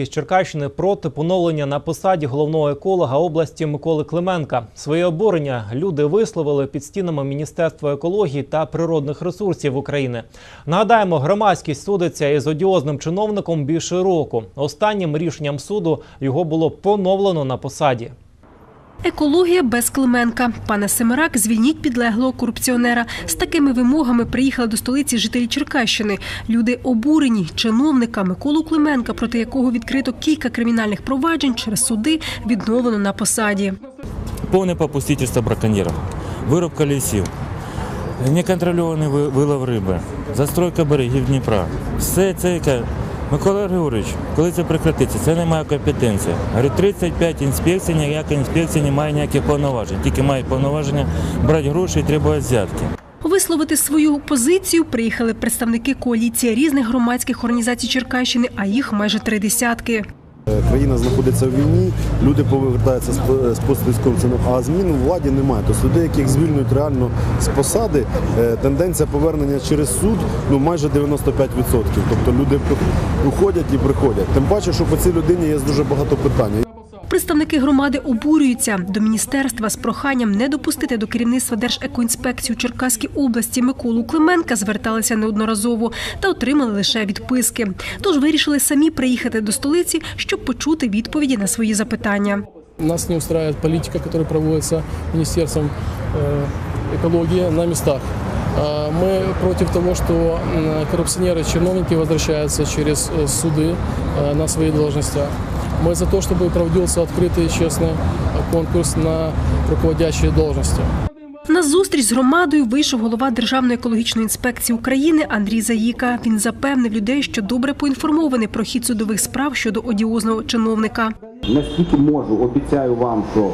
громадськість Черкащини проти поновлення на посаді головного еколога області Миколи Клименка. Своє обурення люди висловили під стінами Міністерства екології та природних ресурсів України. Нагадаємо, громадськість судиться із одіозним чиновником більше року. Останнім рішенням суду його було поновлено на посаді. Екологія без Клименка. Пане Семерак, звільніть підлеглого корупціонера. З такими вимогами приїхали до столиці жителі Черкащини. Люди обурені чиновника Миколу Клименка, проти якого відкрито кілька кримінальних проваджень через суди, відновлено на посаді. Повне попустительство браконьєрів, вирубка лісів, неконтрольований вилов риби, застройка берегів Дніпра. Все це яке. Микола Григорович, коли це прекратиться, це не моя компетенція. Говорю, 35 інспекцій, ніяка інспекція не має ніяких повноважень. Тільки має повноваження брати гроші і требувати взятки. Висловити свою позицію приїхали представники коаліції різних громадських організацій Черкащини, а їх майже три десятки. Країна знаходиться в війні, люди повертаються з по- з поствійськовим ціною, а змін у владі немає. Тобто людей, яких звільнюють реально з посади, е, тенденція повернення через суд ну майже 95%. Тобто люди уходять і приходять. Тим паче, що по цій людині є дуже багато питань. Представники громади обурюються до міністерства з проханням не допустити до керівництва Держекоінспекції у Черкаській області Миколу Клименка зверталися неодноразово та отримали лише відписки. Тож вирішили самі приїхати до столиці, щоб почути відповіді на свої запитання. Нас не устраивает политика, которая проводится Министерством э, экологии на местах. А Мы против того, что м, коррупционеры, чиновники возвращаются через э, суды э, на свои должности. Мы за то, чтобы проводился открытый и честный э, конкурс на руководящие должности. На зустріч з громадою вийшов голова Державної екологічної інспекції України Андрій Заїка. Він запевнив людей, що добре поінформований про хід судових справ щодо одіозного чиновника. Наскільки можу, обіцяю вам, що е,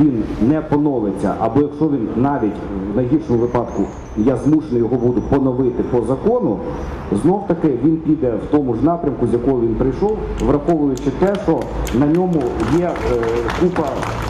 він не поновиться, або якщо він навіть в найгіршому випадку я змушений його буду поновити по закону, знов таки він піде в тому ж напрямку, з якого він прийшов, враховуючи те, що на ньому є е, купа,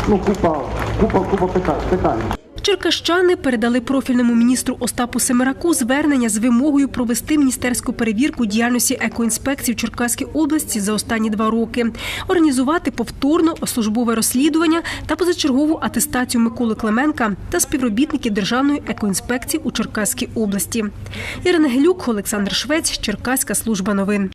ну купа, купа, купа питань. Черкащани передали профільному міністру Остапу Семераку звернення з вимогою провести міністерську перевірку діяльності екоінспекції в Черкаській області за останні два роки, організувати повторно службове розслідування та позачергову атестацію Миколи Клименка та співробітників Державної екоінспекції у Черкаській області. Ірина Гелюк, Олександр Швець, Черкаська служба новин.